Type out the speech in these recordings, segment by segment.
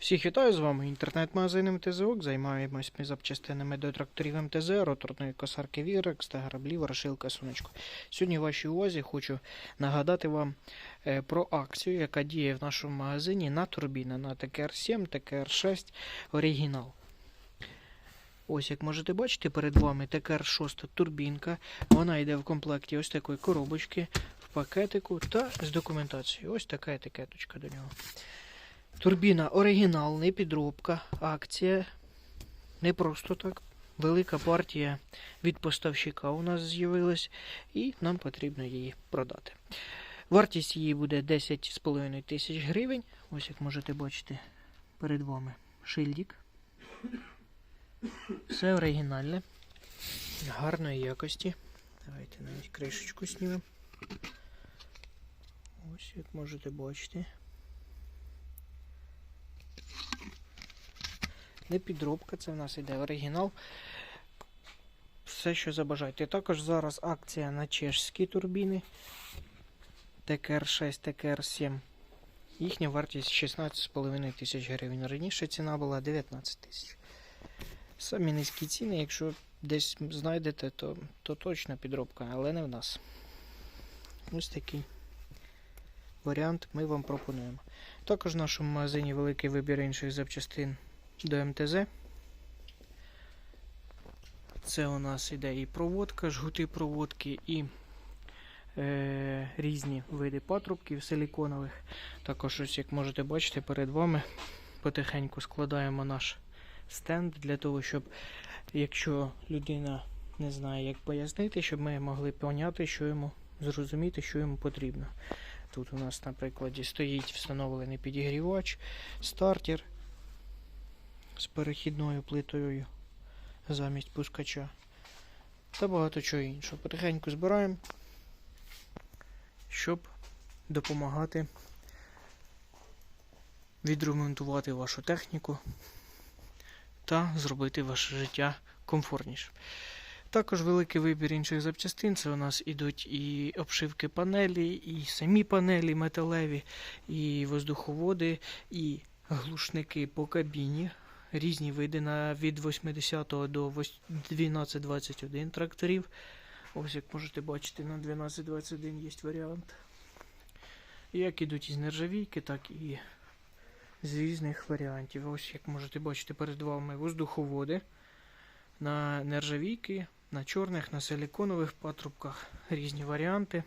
Всіх вітаю з вами інтернет-магазин МТЗОК. Займаємось ми запчастинами до тракторів МТЗ, роторної косарки Вірекс та граблів Ворошилка Сонечко. Сьогодні в вашій увазі хочу нагадати вам е, про акцію, яка діє в нашому магазині на турбіни на ТКР-7, ТКР-6 оригінал. Ось як можете бачити, перед вами ТКР-6 турбінка. Вона йде в комплекті ось такої коробочки в пакетику та з документацією. Ось така етикеточка до нього. Турбіна оригінал, не підробка, акція. Не просто так. Велика партія від поставщика у нас з'явилась, і нам потрібно її продати. Вартість її буде 10,5 тисяч гривень. Ось як можете бачити перед вами шильдик. Все оригінальне, гарної якості. Давайте навіть кришечку знімемо. Ось як можете бачити. Не підробка, це в нас іде оригінал. Все, що забажаєте. Також зараз акція на чешські турбіни ТКР-6, ТКР-7. Їхня вартість 16,5 тисяч гривень. Раніше ціна була 19 тисяч. Самі низькі ціни, якщо десь знайдете, то, то точно підробка, але не в нас. Ось такий варіант ми вам пропонуємо. Також в нашому магазині великий вибір інших запчастин до МТЗ. Це у нас іде і проводка, жгути проводки, і е, різні види патрубків силіконових. Також, ось, як можете бачити, перед вами потихеньку складаємо наш стенд для того, щоб якщо людина не знає, як пояснити, щоб ми могли поняти, що йому зрозуміти, що йому потрібно. Тут у нас, на прикладі, стоїть встановлений підігрівач, стартер з перехідною плитою замість пускача та багато чого іншого. Потихеньку збираємо, щоб допомагати відремонтувати вашу техніку та зробити ваше життя комфортніше. Також великий вибір інших запчастин. Це у нас ідуть і обшивки панелі, і самі панелі металеві, і воздуховоди, і глушники по кабіні. Різні види на від 80 до 1221 тракторів. Ось як можете бачити, на 1221 є варіант. Як ідуть із нержавійки, так і з різних варіантів. Ось як можете бачити перед вами воздуховоди на нержавійки, на чорних, на силіконових патрубках різні варіанти.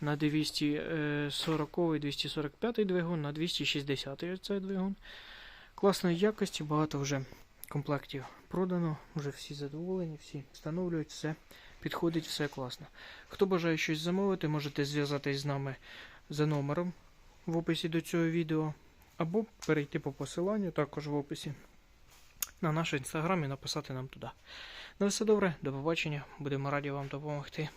На 240 245 двигун, на 260 оце двигун. Класної якості, багато вже комплектів продано, вже всі задоволені, всі встановлюють, все підходить, все класно. Хто бажає щось замовити, можете зв'язатись з нами за номером в описі до цього відео, або перейти по посиланню, також в описі, на наш інстаграм і написати нам туди. На все добре, до побачення, будемо раді вам допомогти.